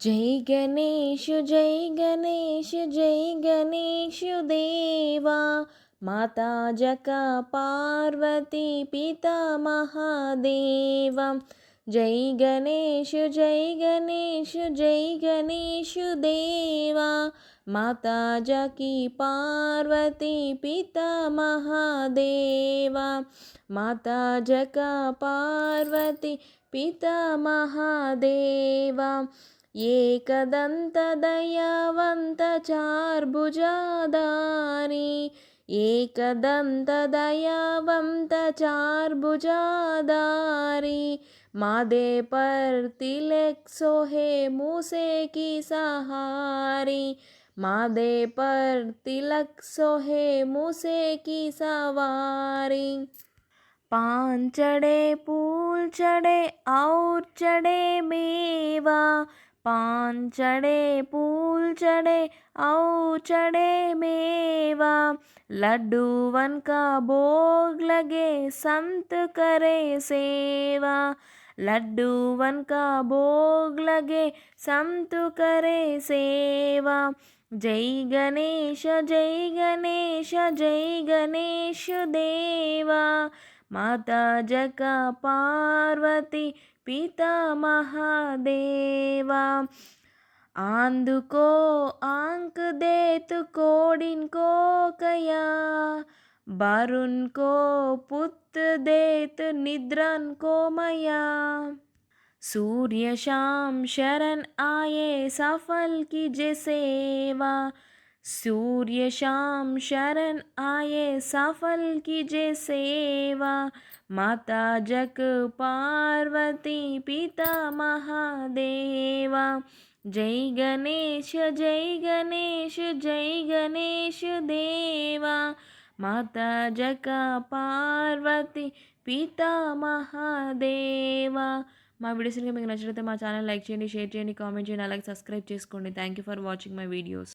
जय गणेश जय गणेश जय गणेश देवा। माता जका पार्वती पिता महादेव। जय गणेश जय गणेश जय गणेश देवा। माता जकी पार्वती पिता महादेवा। माता जका पार्वती पिता महादेवा। एकदन्तदयावन्त चार्भुजादारी एकदन्तदयावन्त चार्भुजादारी मादे पर तिलक सोहे मूसे की सहारी मादे पर तिलक सोहे मूसे की सवारी पान चढ़े फूल चढ़े और चढ़े मेवा પાન ચડે પૂલ ચડે ઔ ચડે મેવા લડ્ડુવન કા ભોગ લગે સંત કરે સેવા લડ્ડુવન કા ભોગ લગે સંત કરે સેવા જય ગણેશ જય ગણેશ જય ગણેશ દેવા माता जका पार्वती पिता महादेवा आंदुको आंक देत कोडिन को कया बारुन को पुत देत निद्रन को मया सूर्य शाम शरण आए सफल की जे सेवा सूर्य शाम शरण आए सफल कीजे सेवा माता जग पार्वती पिता महादेवा जय गणेश जय गणेश जय गणेश देवा माता जका పార్వతి పితా మహాదేవా మా వీడియోస్ మీకు నచ్చినట్లయితే మా ఛానల్ లైక్ చేయండి షేర్ చేయండి కామెంట్ చేయండి అలాగే సబ్స్క్రైబ్ చేసుకోండి thank you for watching my videos